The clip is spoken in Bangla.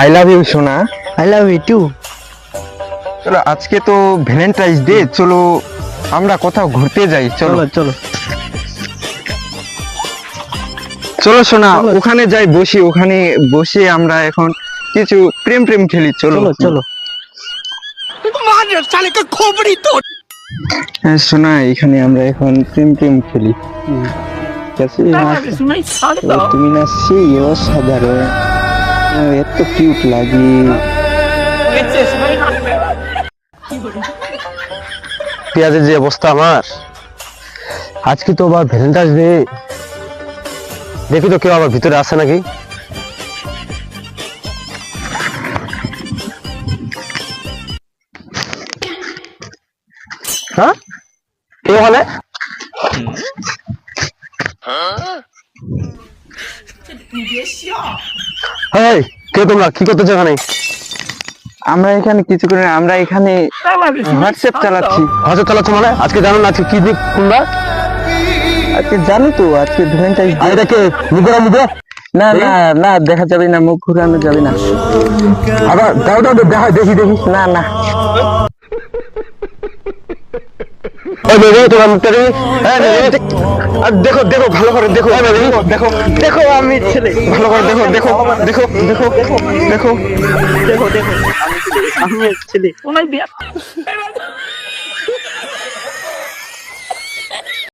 আই লাভ ইউ সোনা। আই লাভ ইউ টু চলো আজকে তো ভ্যালেন্টাইন্স ডে চলো আমরা কোথাও ঘুরতে যাই চলো। চলো চলো। সোনা ওখানে যাই বসি ওখানে বসে আমরা এখন কিছু প্রেম প্রেম খেলি চলো। চলো চলো। হ্যাঁ সোনা এখানে আমরা এখন প্রেম প্রেম খেলি। আছে? এবার তুমি না সেই অসাধারণ এত কিউট লাগে। পেঁয়াজের যে অবস্থা আমার আজকে তো আবার ভ্যালেন্টাইন্স ডে দেখি তো কেউ আবার ভিতরে আসে নাকি? হ্যাঁ? কে হলে এই, কে তোমরা? কি করতেছো এখানে? আমরা এখানে কিছু করে না, আমরা এখানে হোয়াটসঅ্যাপ চালাচ্ছি। হয়তো চালাচ্ছ মানে? আজকে জানো না আজকে কি দিক তোমরা আজকে জানো তো আজকে ভ্যালেন্টাইন্স আর এটা কে? মুখে না না না দেখা যাবে না মুখ ঘুরানো যাবে না। আবার দাও দাও দেখা দেখি দেখি। না না। ওই বেবি তোমার মুখটা দেখি হ্যাঁ আর দেখো দেখো ভালো করে দেখো। দেখো দেখো। দেখো আমি ছেলে। ভালো করে দেখো দেখো দেখো দেখো দেখো। দেখো দেখো। আমি ছেলে।